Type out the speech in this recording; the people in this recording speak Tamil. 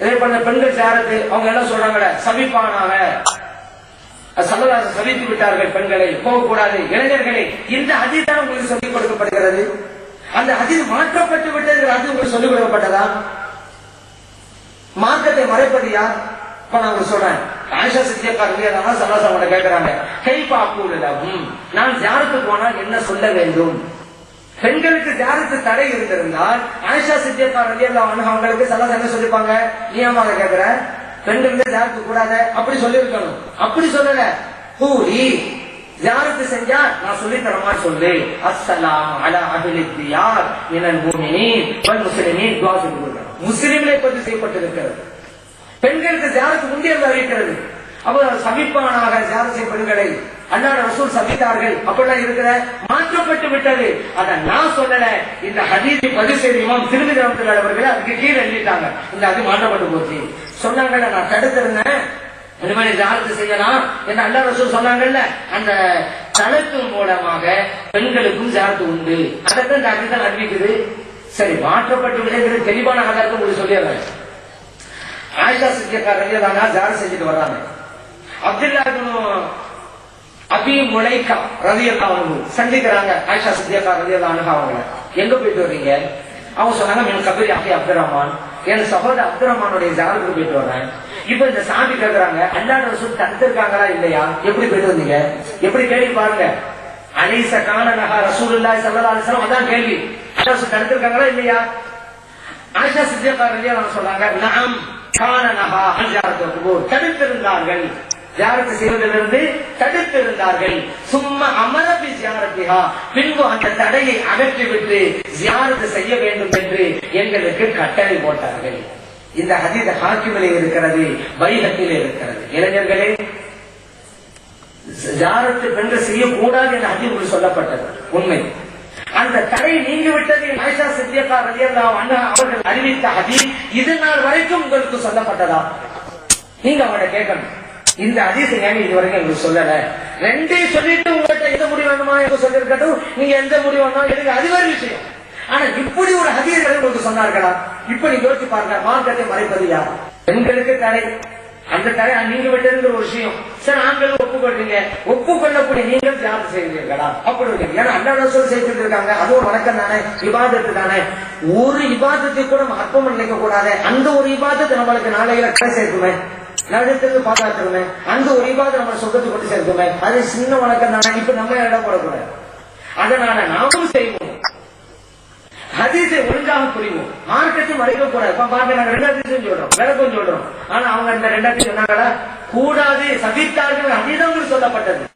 இதே பண்ண பெண்கள் சேரத்து அவங்க என்ன சொல்றாங்க சபிப்பானாக. சல்லதாச சபித்து விட்டார்கள் பெண்களை. போகக்கூடாது. இளைஞர்களை இந்த அதி தான் உங்களுக்கு சொல்லிக் கொடுக்கப்படுகிறது. அந்த அதி மாற்றப்பட்டு விட்டது அது உங்களுக்கு சொல்லிக் கொடுக்கப்பட்டதா? மார்க்கத்தை மறைப்பது யார்? இப்ப நான் உங்களுக்கு சொல்றேன். ஆயிஷா சித்தியக்கா இல்லையா சல்லாசம் கூட கேட்கிறாங்க கை பாக்கூடலும் நான் யாருக்கு போனால் என்ன சொல்ல வேண்டும்? பெண்களுக்கு ஜாரத்து தடை இருந்திருந்தால் ஆயிஷா சித்தியப்பா இல்லையா அவங்களுக்கு சல்லாசம் என்ன சொல்லிப்பாங்க. நீ ஏமா அதை கேட்கிற பெண்களுக்கு ஜாரத்து கூடாத. அப்படி சொல்லியிருக்கணும். அப்படி சொல்லல. கூலி ஜாரத்து செஞ்சா நான் சொல்லி தரமா சொல்லு. அஸ்லாம் அலா அஹ்லி தியார் இனன் முஃமினீன் முஸ்லிமின் முஸ்லிமீன் துஆ சொல்லி முஸ்லிம்களை பற்றி செய்யப்பட்டிருக்கிறது. பெண்களுக்கு ஜாரத்து முந்தியது அறிவிக்கிறது. அப்போ சபிப்பவனாக ஜார பெண்களை அண்ணா ரசூல் சபித்தார்கள் அப்படிலாம் இருக்கிற மாற்றப்பட்டு விட்டது. அத நான் சொல்லல. இந்த ஹதீதி பதிவு செய்த இமாம் திருமதி அவர்கள் அதுக்கு கீழே எழுதிட்டாங்க. இந்த அது மாற்றப்பட்டு போச்சு. சொன்னாங்கல்ல நான் தடுத்திருந்தேன். இந்த மாதிரி ஜாரத்து செய்யலாம் என்று அல்லா ரசூல் சொன்னாங்கல்ல. அந்த தளத்து மூலமாக பெண்களுக்கும் ஜாரத்து உண்டு. அதைத்தான் இந்த ஹதீஸ் அறிவிக்குது. சரி மாற்றப்பட்டு விடுங்கிறது தெளிவான ஆதாரத்தை உங்களுக்கு சொல்லிடுறேன். ஆயிஷா சித்தியக்காரங்க தானா அன்ஹா செஞ்சுட்டு வர்றாங்க. அப்துல்லா இப்னு அபி முலைக்கா ரலியல்லாஹு சந்திக்கிறாங்க. ஆயிஷா சித்தியக்கார் ரலியல்லாஹு அவங்கள. எங்க போயிட்டு வர்றீங்க? அவங்க சொன்னாங்க என் கபீர் அபி அப்துல் ரஹ்மான் என் சகோதர அப்துல் ரஹ்மானுடைய ஜாருக்கு போயிட்டு வரேன் இப்ப இந்த சாமி கேக்குறாங்க அல்லாட ரசூல் தடுத்திருக்காங்களா இல்லையா? எப்படி போயிட்டு வந்தீங்க? எப்படி கேள்வி பாருங்க. அலைச கான நகா ரசூலுல்லாஹி ஸல்லல்லாஹு அலைஹி வஸல்லம் அதான் கேள்வி. அல்லாஹ் ரசூல் தடுத்திருக்காங்களா இல்லையா? ஆயிஷா சித்தியக்கார் ரலியல்லாஹு சொன்னாங்க நாம் காணனஹா அஞ்சாரத்து குபூர் தடுத்திருந்தார்கள் ஜியாரத்து செய்வதிலிருந்து தடுத்திருந்தார்கள். சும்மா அமரபி ஜியாரத்திகா பின்பு அந்த தடையை அகற்றிவிட்டு ஜியாரத்து செய்ய வேண்டும் என்று எங்களுக்கு கட்டளை போட்டார்கள். இந்த ஹதீத ஹாக்கிமிலே இருக்கிறது வைகத்திலே இருக்கிறது. இளைஞர்களே ஜாரத்து பெண்கள் செய்யக்கூடாது என்ற ஹதீஸ் சொல்லப்பட்டது. உண்மை. அந்த தடை நீங்கி விட்டது ஆயிஷா சித்தியக்கா ரஜியல்லா அண்ணா அவர்கள் அறிவித்த ஹதீப் இது நாள் வரைக்கும் உங்களுக்கு சொல்லப்பட்டதா? நீங்க அவங்கள கேட்கணும். இந்த அதிசயம் ஏன் இது வரைக்கும் எங்களுக்கு சொல்லல? ரெண்டையும் சொல்லிட்டு உங்கள்கிட்ட எந்த முடிவு வேணுமா என்று சொல்லிருக்கட்டும் நீங்க எந்த முடிவு வேணுமா எனக்கு அது வேறு விஷயம். ஆனா இப்படி ஒரு அதிகாரி உங்களுக்கு சொன்னார்களா? இப்ப நீங்க யோசிச்சு பாருங்க மார்க்கத்தை மறைப்பது யார்? பெண்களுக்கு தடை. அந்த தடை நீங்க விட்டதுங்கிற ஒரு விஷயம். சார் ஆண்கள் ஒப்புக்கொள்றீங்க. ஒப்புக்கொள்ளக்கூடிய நீங்கள் தியானம் செய்கிறீர்களா? அப்படி ஏன்னா அண்ணா ரசூல் செய்துட்டு இருக்காங்க அது ஒரு வணக்கம் தானே? விவாதத்து தானே? ஒரு விவாதத்தை கூட நம்ம அற்பம் நினைக்க கூடாது. அந்த ஒரு விவாதத்தை நம்மளுக்கு நாளையில கடை சேர்க்குமே நடுத்தது பாதுகாத்துருமே அந்த ஒரு இபாதம் நம்ம சொந்தத்தை கொண்டு சேர்க்குமே அது சின்ன வணக்கம் தானே இப்ப நம்ம இடம் போடக்கூடாது. அதனால நாமும் செய்வோம். ஹதீஸை ஒழுங்காக புரிவோம். மார்க்கத்தையும் மறைக்க கூடாது. இப்ப பாருங்க நாங்க ரெண்டாவது சொல்றோம். விளக்கம் சொல்றோம். ஆனா அவங்க இந்த ரெண்டாவது சொன்னாங்களா? கூடாது சகித்தார்கள் அதீதம் சொல்லப்பட்டது.